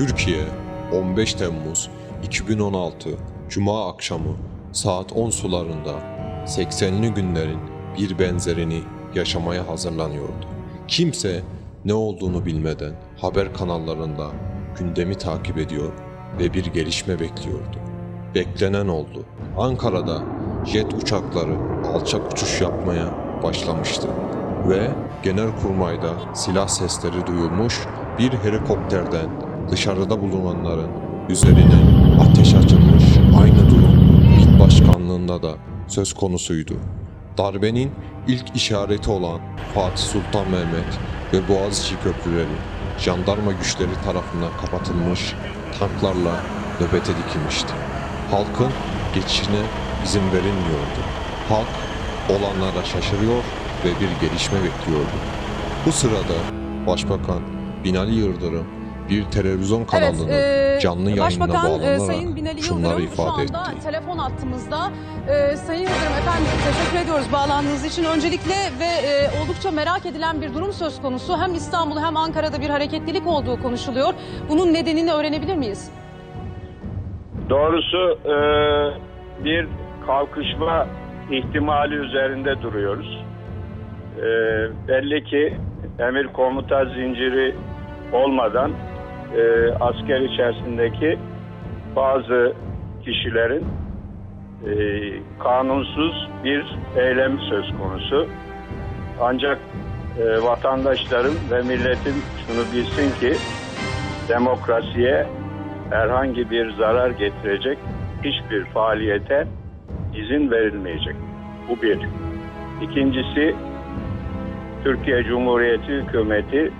Türkiye 15 Temmuz 2016 Cuma akşamı saat 10 sularında 80'li günlerin bir benzerini yaşamaya hazırlanıyordu. Kimse ne olduğunu bilmeden haber kanallarında gündemi takip ediyor ve bir gelişme bekliyordu. Beklenen oldu. Ankara'da jet uçakları alçak uçuş yapmaya başlamıştı ve Genelkurmay'da silah sesleri duyulmuş bir helikopterden dışarıda bulunanların üzerine ateş açılmış aynı durum MİT başkanlığında da söz konusuydu. Darbenin ilk işareti olan Fatih Sultan Mehmet ve Boğaziçi köprüleri jandarma güçleri tarafından kapatılmış tanklarla nöbete dikilmişti. Halkın geçişine izin verilmiyordu. Halk olanlara şaşırıyor ve bir gelişme bekliyordu. Bu sırada Başbakan Binali Yıldırım bir televizyon kanalının Evet, e, canlı yayınına Başbakan e, bağlanarak Sayın Binali şunları Yıldırım şu ifade anda etti. telefon attığımızda. E, Sayın Yıldırım efendim teşekkür ediyoruz bağlandığınız için. Öncelikle ve e, oldukça merak edilen bir durum söz konusu. Hem İstanbul hem Ankara'da bir hareketlilik olduğu konuşuluyor. Bunun nedenini öğrenebilir miyiz? Doğrusu e, bir kalkışma ihtimali üzerinde duruyoruz. E, belli ki emir komuta zinciri olmadan e, asker içerisindeki bazı kişilerin e, kanunsuz bir eylem söz konusu. Ancak e, vatandaşların ve milletin şunu bilsin ki demokrasiye herhangi bir zarar getirecek hiçbir faaliyete izin verilmeyecek. Bu bir. İkincisi, Türkiye Cumhuriyeti hükümeti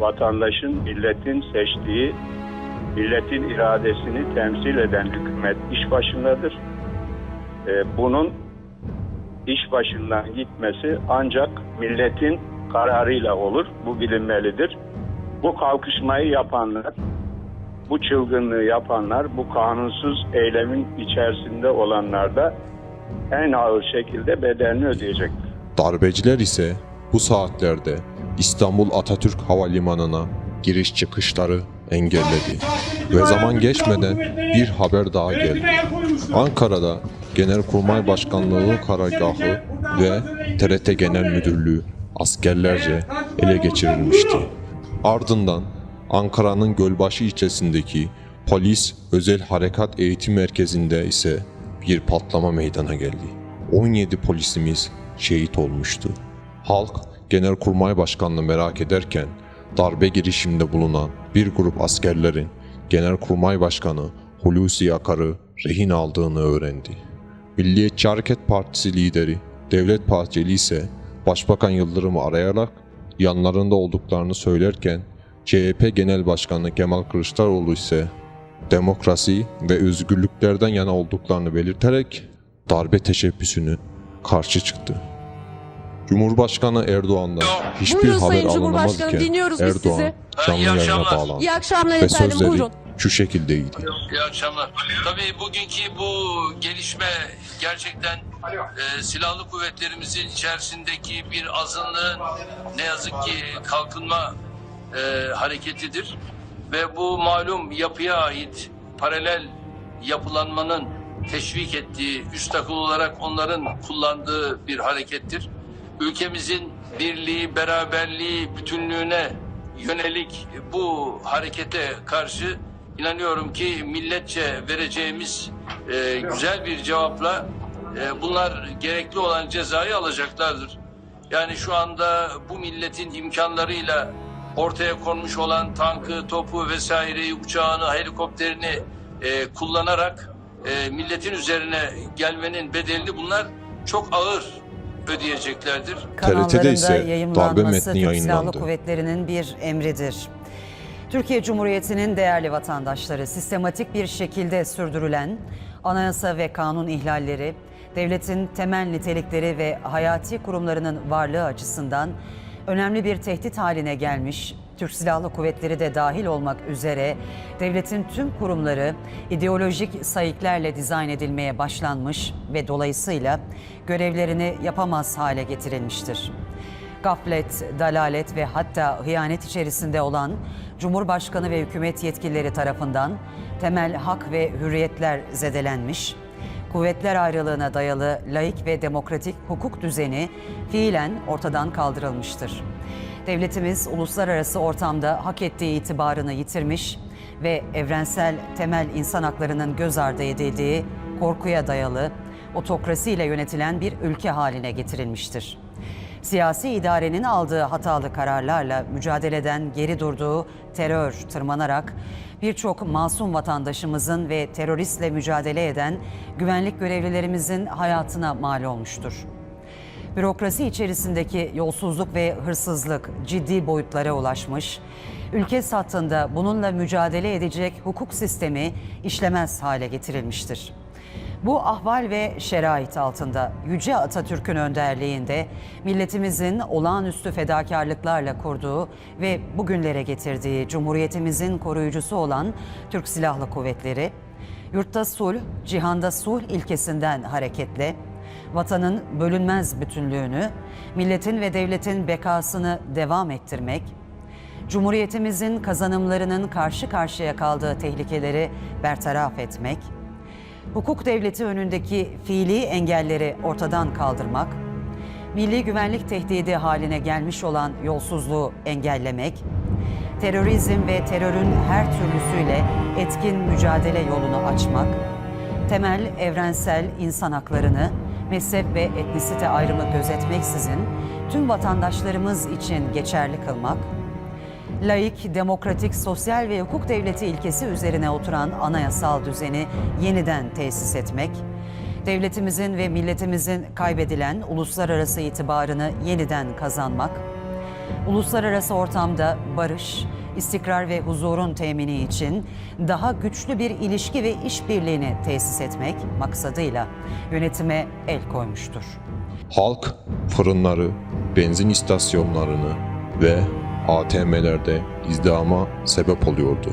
vatandaşın, milletin seçtiği, milletin iradesini temsil eden hükümet iş başındadır. Ee, bunun iş başından gitmesi ancak milletin kararıyla olur. Bu bilinmelidir. Bu kalkışmayı yapanlar, bu çılgınlığı yapanlar, bu kanunsuz eylemin içerisinde olanlar da en ağır şekilde bedelini ödeyecektir. Darbeciler ise bu saatlerde İstanbul Atatürk Havalimanı'na giriş çıkışları engelledi. Ve zaman geçmeden bir haber daha geldi. Ankara'da Genelkurmay Başkanlığı karargahı ve TRT Genel Müdürlüğü askerlerce ele geçirilmişti. Ardından Ankara'nın Gölbaşı ilçesindeki Polis Özel Harekat Eğitim Merkezi'nde ise bir patlama meydana geldi. 17 polisimiz şehit olmuştu. Halk Genelkurmay Başkanlığı merak ederken darbe girişiminde bulunan bir grup askerlerin Genelkurmay Başkanı Hulusi Akar'ı rehin aldığını öğrendi. Milliyetçi Hareket Partisi lideri Devlet Bahçeli ise Başbakan Yıldırım'ı arayarak yanlarında olduklarını söylerken CHP Genel Başkanı Kemal Kılıçdaroğlu ise demokrasi ve özgürlüklerden yana olduklarını belirterek darbe teşebbüsünü karşı çıktı. Cumhurbaşkanı Erdoğan'dan hiçbir Buyurun haber Sayın alınamaz Cumhurbaşkanı, iken dinliyoruz biz Erdoğan sizi. canlı İyi yayına akşamlar. bağlandı İyi akşamlar ve efendim sözleri buyurun. şu şekildeydi. İyi akşamlar. Tabii bugünkü bu gelişme gerçekten e, silahlı kuvvetlerimizin içerisindeki bir azınlığın ne yazık ki kalkınma e, hareketidir. Ve bu malum yapıya ait paralel yapılanmanın teşvik ettiği, üst akıl olarak onların kullandığı bir harekettir. Ülkemizin birliği, beraberliği, bütünlüğüne yönelik bu harekete karşı inanıyorum ki milletçe vereceğimiz e, güzel bir cevapla e, bunlar gerekli olan cezayı alacaklardır. Yani şu anda bu milletin imkanlarıyla ortaya konmuş olan tankı, topu vesaireyi, uçağını, helikopterini e, kullanarak e, milletin üzerine gelmenin bedelini bunlar çok ağır ödeyeceklerdir. TRT'de ise darbe metni Türk Silahlı. Kuvvetleri'nin bir emridir. Türkiye Cumhuriyeti'nin değerli vatandaşları sistematik bir şekilde sürdürülen anayasa ve kanun ihlalleri, devletin temel nitelikleri ve hayati kurumlarının varlığı açısından önemli bir tehdit haline gelmiş, Türk Silahlı Kuvvetleri de dahil olmak üzere devletin tüm kurumları ideolojik sayıklarla dizayn edilmeye başlanmış ve dolayısıyla görevlerini yapamaz hale getirilmiştir. Gaflet, dalalet ve hatta hıyanet içerisinde olan Cumhurbaşkanı ve hükümet yetkilileri tarafından temel hak ve hürriyetler zedelenmiş, kuvvetler ayrılığına dayalı laik ve demokratik hukuk düzeni fiilen ortadan kaldırılmıştır. Devletimiz uluslararası ortamda hak ettiği itibarını yitirmiş ve evrensel temel insan haklarının göz ardı edildiği korkuya dayalı otokrasiyle yönetilen bir ülke haline getirilmiştir. Siyasi idarenin aldığı hatalı kararlarla mücadeleden geri durduğu terör tırmanarak birçok masum vatandaşımızın ve teröristle mücadele eden güvenlik görevlilerimizin hayatına mal olmuştur. Bürokrasi içerisindeki yolsuzluk ve hırsızlık ciddi boyutlara ulaşmış, ülke sattığında bununla mücadele edecek hukuk sistemi işlemez hale getirilmiştir. Bu ahval ve şerait altında Yüce Atatürk'ün önderliğinde milletimizin olağanüstü fedakarlıklarla kurduğu ve bugünlere getirdiği Cumhuriyetimizin koruyucusu olan Türk Silahlı Kuvvetleri, yurtta sulh, cihanda sulh ilkesinden hareketle vatanın bölünmez bütünlüğünü, milletin ve devletin bekasını devam ettirmek, Cumhuriyetimizin kazanımlarının karşı karşıya kaldığı tehlikeleri bertaraf etmek, hukuk devleti önündeki fiili engelleri ortadan kaldırmak, milli güvenlik tehdidi haline gelmiş olan yolsuzluğu engellemek, terörizm ve terörün her türlüsüyle etkin mücadele yolunu açmak, temel evrensel insan haklarını mezhep ve etnisite ayrımı gözetmeksizin tüm vatandaşlarımız için geçerli kılmak, laik, demokratik, sosyal ve hukuk devleti ilkesi üzerine oturan anayasal düzeni yeniden tesis etmek, devletimizin ve milletimizin kaybedilen uluslararası itibarını yeniden kazanmak, uluslararası ortamda barış, istikrar ve huzurun temini için daha güçlü bir ilişki ve işbirliğini tesis etmek maksadıyla yönetime el koymuştur. Halk fırınları, benzin istasyonlarını ve ATM'lerde izdihama sebep oluyordu.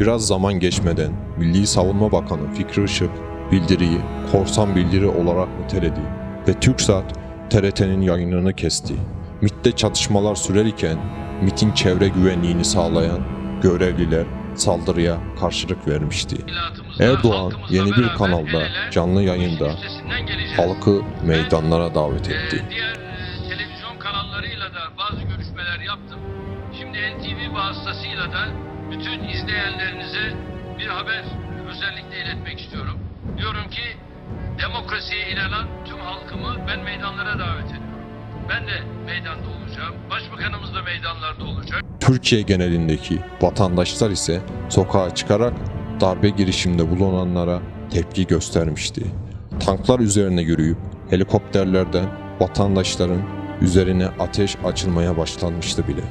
Biraz zaman geçmeden Milli Savunma Bakanı Fikri Işık bildiriyi korsan bildiri olarak niteledi ve TürkSat TRT'nin yayınını kesti. MİT'te çatışmalar sürerken MİT'in çevre güvenliğini sağlayan görevliler saldırıya karşılık vermişti. Erdoğan yeni bir kanalda canlı yayında halkı meydanlara davet etti. Bütün izleyenlerinize bir haber özellikle iletmek istiyorum. Diyorum ki demokrasiye inanan tüm halkımı ben meydanlara davet ediyorum. Ben de meydanda olacağım. Başbakanımız da meydanlarda olacak. Türkiye genelindeki vatandaşlar ise sokağa çıkarak darbe girişiminde bulunanlara tepki göstermişti. Tanklar üzerine yürüyüp helikopterlerden vatandaşların üzerine ateş açılmaya başlanmıştı bile.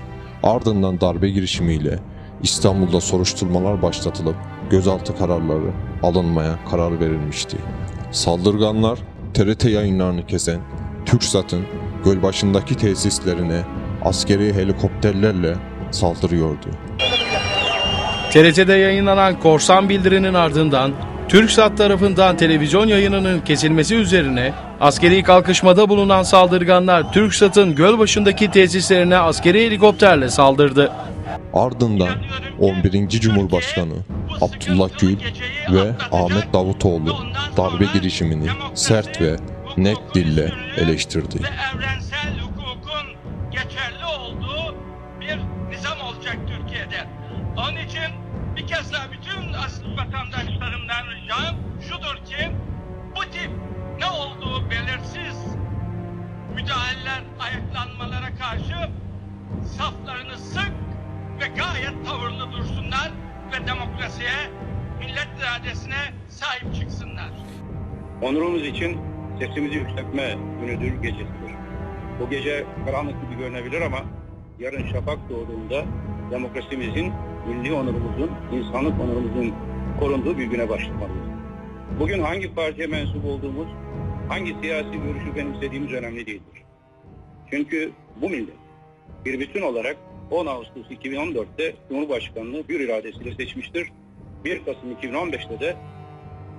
Ardından darbe girişimiyle İstanbul'da soruşturmalar başlatılıp gözaltı kararları alınmaya karar verilmişti. Saldırganlar TRT yayınlarını kesen TürkSat'ın Gölbaşı'ndaki tesislerine askeri helikopterlerle saldırıyordu. TRT'de yayınlanan korsan bildirinin ardından TürkSat tarafından televizyon yayınının kesilmesi üzerine askeri kalkışmada bulunan saldırganlar TürkSat'ın Gölbaşı'ndaki tesislerine askeri helikopterle saldırdı. Ardından 11. Cumhurbaşkanı Abdullah Gül ve Ahmet Davutoğlu darbe girişimini sert ve net dille eleştirdi. Ve demokrasiye, millet iradesine sahip çıksınlar. Onurumuz için sesimizi yükseltme günüdür, gecesidir. Bu gece karanlık gibi görünebilir ama yarın şafak doğduğunda demokrasimizin, milli onurumuzun, insanlık onurumuzun korunduğu bir güne başlamalıyız. Bugün hangi partiye mensup olduğumuz, hangi siyasi görüşü benimsediğimiz önemli değildir. Çünkü bu millet bir bütün olarak 10 Ağustos 2014'te Cumhurbaşkanlığı hür iradesiyle seçmiştir. 1 Kasım 2015'te de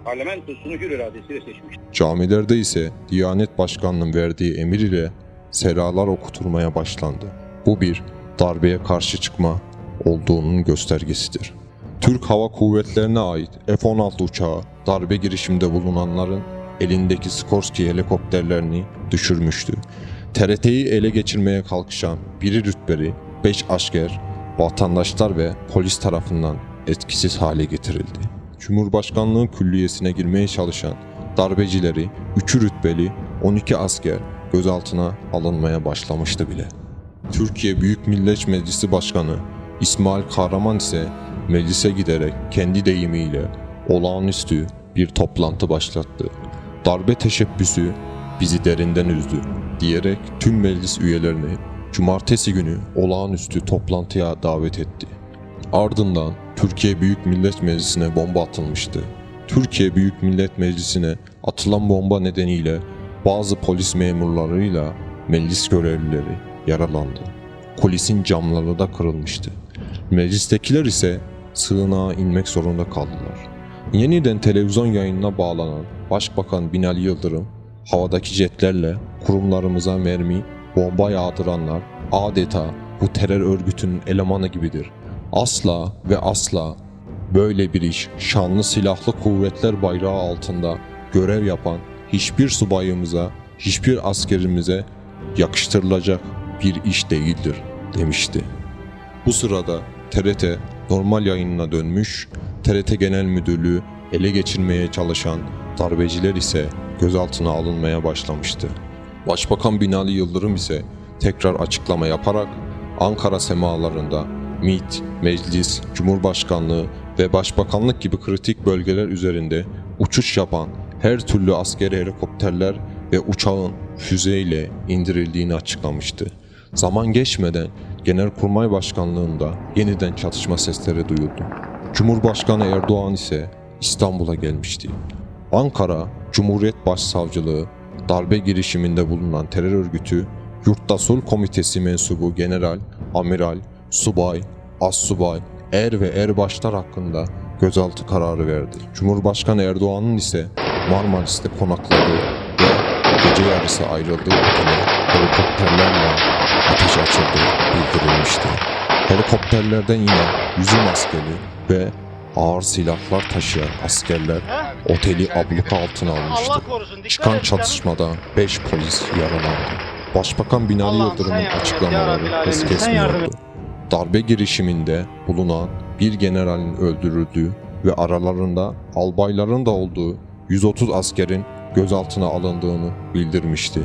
parlamentosunu hür iradesiyle seçmiştir. Camilerde ise Diyanet Başkanı'nın verdiği emir ile seralar okutulmaya başlandı. Bu bir darbeye karşı çıkma olduğunun göstergesidir. Türk Hava Kuvvetlerine ait F-16 uçağı darbe girişiminde bulunanların elindeki Skorsky helikopterlerini düşürmüştü. TRT'yi ele geçirmeye kalkışan biri rütbeli 5 asker vatandaşlar ve polis tarafından etkisiz hale getirildi. Cumhurbaşkanlığı külliyesine girmeye çalışan darbecileri 3 rütbeli 12 asker gözaltına alınmaya başlamıştı bile. Türkiye Büyük Millet Meclisi Başkanı İsmail Kahraman ise meclise giderek kendi deyimiyle olağanüstü bir toplantı başlattı. Darbe teşebbüsü bizi derinden üzdü diyerek tüm meclis üyelerini cumartesi günü olağanüstü toplantıya davet etti. Ardından Türkiye Büyük Millet Meclisi'ne bomba atılmıştı. Türkiye Büyük Millet Meclisi'ne atılan bomba nedeniyle bazı polis memurlarıyla meclis görevlileri yaralandı. Kulisin camları da kırılmıştı. Meclistekiler ise sığınağa inmek zorunda kaldılar. Yeniden televizyon yayınına bağlanan Başbakan Binali Yıldırım, havadaki jetlerle kurumlarımıza mermi, bomba yağdıranlar adeta bu terör örgütünün elemanı gibidir. Asla ve asla böyle bir iş şanlı silahlı kuvvetler bayrağı altında görev yapan hiçbir subayımıza, hiçbir askerimize yakıştırılacak bir iş değildir demişti. Bu sırada TRT normal yayınına dönmüş, TRT Genel Müdürlüğü ele geçirmeye çalışan darbeciler ise gözaltına alınmaya başlamıştı. Başbakan Binali Yıldırım ise tekrar açıklama yaparak Ankara semalarında MİT, Meclis, Cumhurbaşkanlığı ve Başbakanlık gibi kritik bölgeler üzerinde uçuş yapan her türlü askeri helikopterler ve uçağın füzeyle indirildiğini açıklamıştı. Zaman geçmeden Genelkurmay Başkanlığında yeniden çatışma sesleri duyuldu. Cumhurbaşkanı Erdoğan ise İstanbul'a gelmişti. Ankara Cumhuriyet Başsavcılığı darbe girişiminde bulunan terör örgütü Yurtta Sulh Komitesi mensubu general, amiral, subay, assubay, er ve erbaşlar hakkında gözaltı kararı verdi. Cumhurbaşkanı Erdoğan'ın ise Marmaris'te konakladığı ve gece yarısı ayrıldığı otele helikopterlerle ateş açıldığı bildirilmişti. Helikopterlerden yine yüzüm askeri ve ağır silahlar taşıyan askerler oteli abluka altına almıştı. Çıkan çatışmada 5 polis yaralandı. Başbakan Binali Yıldırım'ın açıklamaları hız kesmiyordu. Darbe girişiminde bulunan bir generalin öldürüldüğü ve aralarında albayların da olduğu 130 askerin gözaltına alındığını bildirmişti.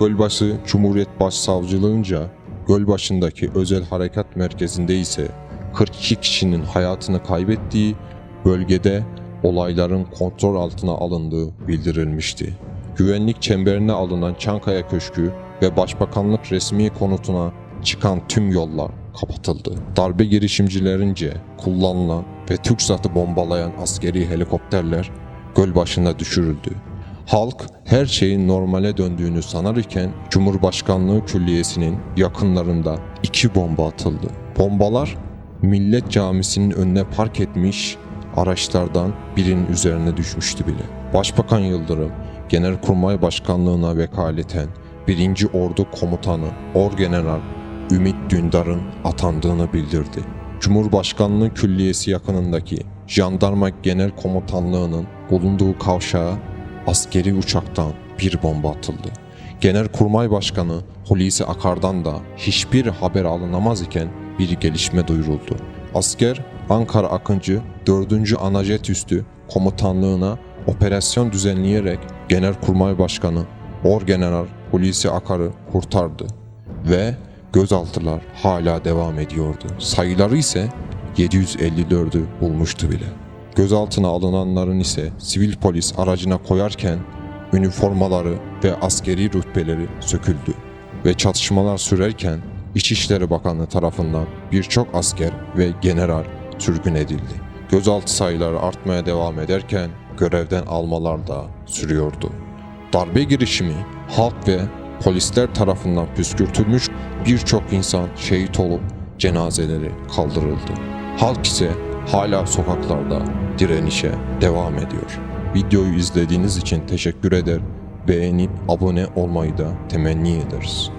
Gölbaşı Cumhuriyet Başsavcılığınca Gölbaşı'ndaki özel harekat merkezinde ise 42 kişinin hayatını kaybettiği bölgede olayların kontrol altına alındığı bildirilmişti. Güvenlik çemberine alınan Çankaya Köşkü ve Başbakanlık resmi konutuna çıkan tüm yollar kapatıldı. Darbe girişimcilerince kullanılan ve TürkSat'ı bombalayan askeri helikopterler Gölbaşı'na düşürüldü. Halk her şeyin normale döndüğünü sanar iken Cumhurbaşkanlığı Külliyesi'nin yakınlarında iki bomba atıldı. Bombalar Millet Camisi'nin önüne park etmiş araçlardan birinin üzerine düşmüştü bile. Başbakan Yıldırım, Genelkurmay Başkanlığına vekaleten 1. Ordu Komutanı Orgeneral Ümit Dündar'ın atandığını bildirdi. Cumhurbaşkanlığı Külliyesi yakınındaki Jandarma Genel Komutanlığı'nın bulunduğu kavşağa askeri uçaktan bir bomba atıldı. Genelkurmay Başkanı Hulusi Akar'dan da hiçbir haber alınamaz iken bir gelişme duyuruldu. Asker Ankara Akıncı 4. Anajet Üstü Komutanlığına operasyon düzenleyerek Genelkurmay Başkanı Orgeneral Hulusi Akar'ı kurtardı ve gözaltılar hala devam ediyordu. Sayıları ise 754'ü bulmuştu bile. Gözaltına alınanların ise sivil polis aracına koyarken üniformaları ve askeri rütbeleri söküldü ve çatışmalar sürerken İçişleri Bakanlığı tarafından birçok asker ve general sürgün edildi. Gözaltı sayıları artmaya devam ederken görevden almalar da sürüyordu. Darbe girişimi halk ve polisler tarafından püskürtülmüş birçok insan şehit olup cenazeleri kaldırıldı. Halk ise hala sokaklarda direnişe devam ediyor. Videoyu izlediğiniz için teşekkür eder, beğenip abone olmayı da temenni ederiz.